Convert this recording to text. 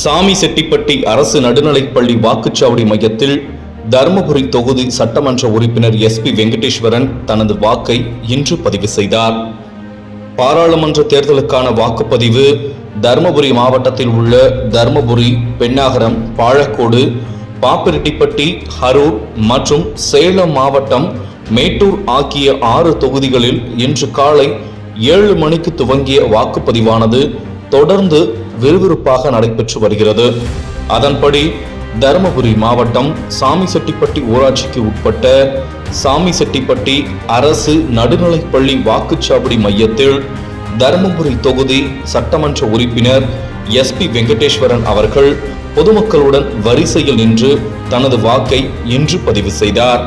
சாமி செட்டிப்பட்டி அரசு நடுநிலைப்பள்ளி வாக்குச்சாவடி மையத்தில் தருமபுரி தொகுதி சட்டமன்ற உறுப்பினர் எஸ்பி வெங்கடேஸ்வரன் தனது வாக்கை இன்று பதிவு செய்தார். பாராளுமன்ற தேர்தலுக்கான வாக்குப்பதிவு தருமபுரி மாவட்டத்தில் உள்ள தருமபுரி பெண்ணாகரம் பாழக்கோடு பாப்பிரெட்டிப்பட்டி ஹரூர் மற்றும் சேலம் மாவட்டம் மேட்டூர் ஆகிய ஆறு தொகுதிகளில் இன்று காலை ஏழு மணிக்கு துவங்கிய வாக்குப்பதிவானது தொடர்ந்து விறுவிறுப்பாக நடைபெற்று வருகிறது. அதன்படி தருமபுரி மாவட்டம் சாமிசெட்டிப்பட்டி ஊராட்சிக்கு உட்பட்ட சாமிசெட்டிப்பட்டி அரசு நடுநிலைப்பள்ளி வாக்குச்சாவடி மையத்தில் தருமபுரி தொகுதி சட்டமன்ற உறுப்பினர் எஸ்பி வெங்கடேஸ்வரன் அவர்கள் பொதுமக்களுடன் வரிசையில் நின்று தனது வாக்கை இன்று பதிவு செய்தார்.